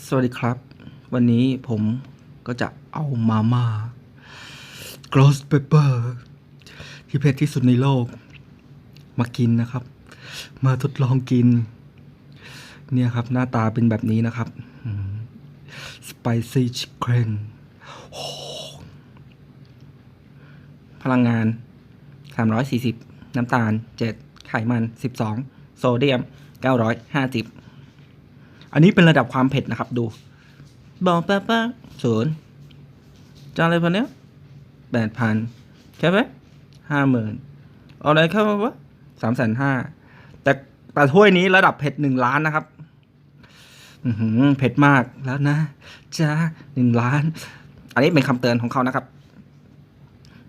สวัสดีครับ วันนี้ผมก็จะเอามาม่า Ghost Pepper ที่เผ็ดที่สุดในโลก มากินนะครับ มาทดลองกิน เนี่ยครับ หน้าตาเป็นแบบนี้นะครับ Spicy Chicken พลังงาน 340 น้ำตาล 7 ไขมัน 12 โซเดียม 950 อันนี้เป็นระดับความเผ็ดนะครับ ดูบอกแป๊บๆศูนย์จานอะไรพันเนี้ยแปดพันแค่ไหมห้าหมื่นเอาอะไรเข้ามาวะสามแสนห้าแต่แต่ถ้วยนี้ระดับเผ็ดหนึ่งล้านนะครับอืเผ็ดมากแล้วนะจ้าหนึ่งล้าน อันนี้เป็นคำเตือนของเขานะครับ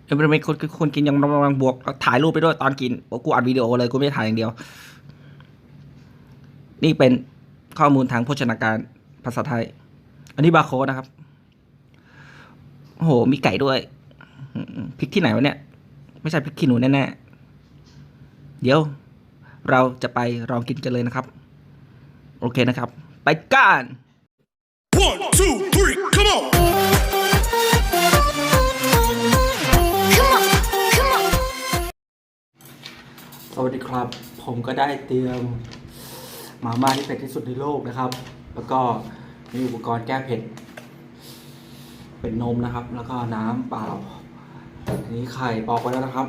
เอเวอร์เมคนคนกินยังระวังบวกแล้วถ่ายรูปไปด้วยตอนกินกูอัดวิดีโอเลยกูไม่ถ่ายอย่างเดียว นี่เป็น ข้อมูลทางโภชนาการภาษาไทย อันนี้บาร์โค้ดนะครับโอ้โห มีไก่ด้วยอืมพริกที่ไหนวะเนี่ย ไม่ใช่พริกขี้หนูแน่ๆ เดี๋ยว เราจะไปลองกินกันเลยนะครับ โอเคนะครับ ไปกัน One, two, three, come on! Come on, come on. สวัสดีครับ ผมก็ได้เตรียม มาม่าที่เผ็ดที่สุดในโลกนะครับ แล้วก็มีอุปกรณ์แก้เผ็ด เป็นนมนะครับ แล้วก็น้ำเปล่าอันนี้ไข่ปอกไว้แล้วนะครับ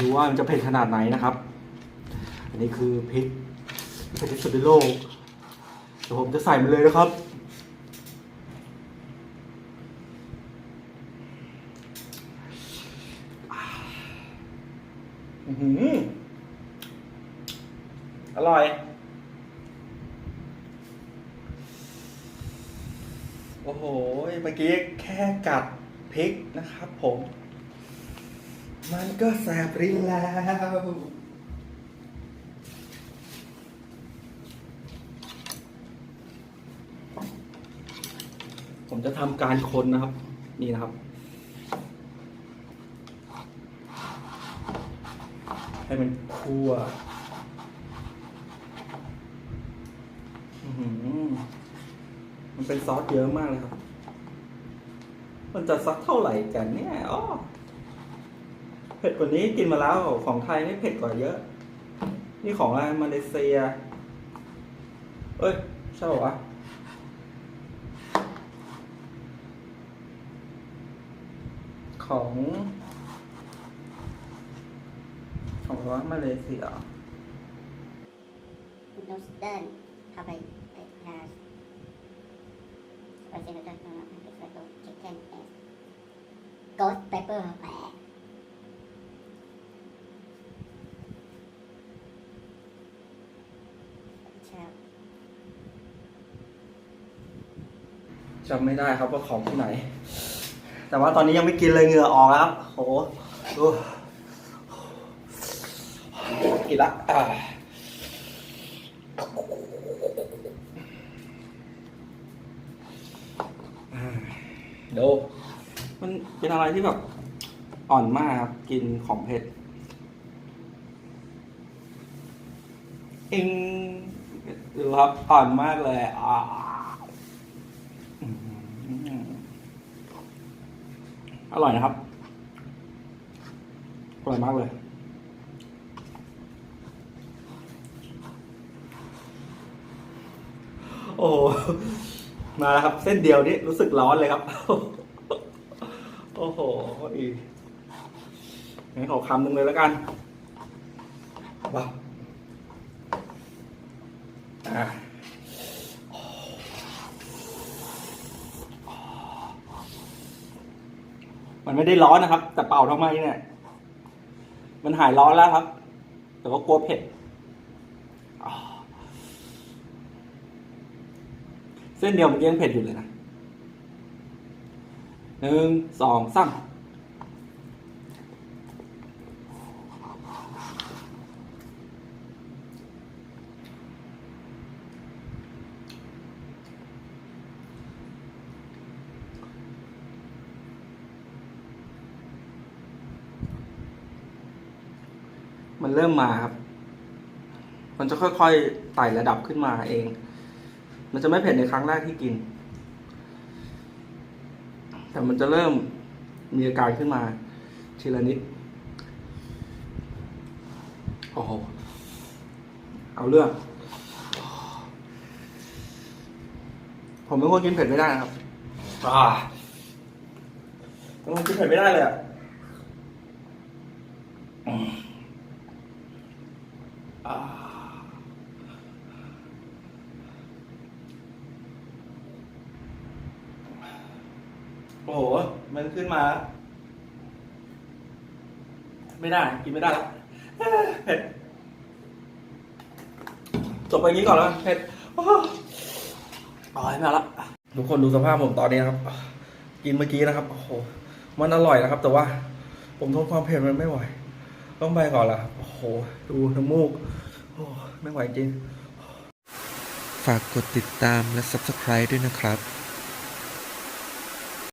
ดูว่ามันจะเผ็ดขนาดไหนนะครับ อันนี้คือพริกเผ็ดที่สุดในโลกเดี๋ยวผมจะใส่มันเลยนะครับอือหือ อร่อย โอ้โห เมื่อกี้แค่กัดพริกนะครับผม มันก็แสบริ้นแล้วผมจะทำการคนนะครับ นี่นะครับ ให้มันคั่วอื้อหือมัน เป็นซอสเยอะมากเลยครับ มันจะสักเท่าไหร่กันเนี่ยอ๋อเผ็ดกว่านี้กินมาแล้วของไทยนี่เผ็ดกว่าเยอะ นี่ของอะไรมาเลเซีย เอ้ยใช่เหรอวะของ ของร้านมาเลเซีย Nosten have a it has Brazil does not have a little chicken is ghost pepper แปลกจำไม่ได้ครับว่าของที่ไหน แต่ว่าตอนนี้ยังไม่กินเลยเหงื่อออกแล้วครับโหดูกินละอ่าอ่าเดมันเป็นอะไรที่แบบอ่อนมากครับ กินของเผ็ดอิงดูครับอ่อนมากเลยอ่าอร่อยนะครับ อร่อยมากเลย โอ้ มาแล้วครับ เส้นเดียวนี้รู้สึกร้อนเลยครับ โอ้โหอีกงั้นขอคำหนึ่งเลยแล้วกันว้าวอ่ามันไม่ได้ร้อนนะครับ แต่เป่าทำไมเนี่ย มันหายร้อนแล้วครับ แต่ว่ากลัวเผ็ดอ่า เส้นเดียวมันยังเผ็ดอยู่เลยนะหนึ่งสองสามมันเริ่มมาครับ มันจะค่อยๆไต่ระดับขึ้นมาเอง มันจะไม่เผ็ดในครั้งแรกที่กิน แต่มันจะเริ่มมีอาการขึ้นมา ทีละนิด โอ้โห เอาเรื่อง ผมเป็นคนกินเผ็ดไม่ได้นะครับอ่าเป็นคนกินเผ็ดไม่ได้เลยอะอืมอ่า โอ้โห มันขึ้นมา ไม่ได้ กินไม่ได้แล้วเอ้ยเผ็ดจบไปอย่างนี้ก่อนแล้วกันเผ็ดโอ้โหอ๋อไม่เอาละทุกคนดูสภาพผมตอนนี้นะครับ กินเมื่อกี้นะครับ โอ้โห มันอร่อยนะครับ แต่ว่า ผมทนความเผ็ดมันไม่ไหว ต้องไปก่อนละครับ โอ้โห ดูน้ำมูก โอ้ไม่ไหวจริง ฝากกดติดตามและ Subscribe ด้วยนะครับ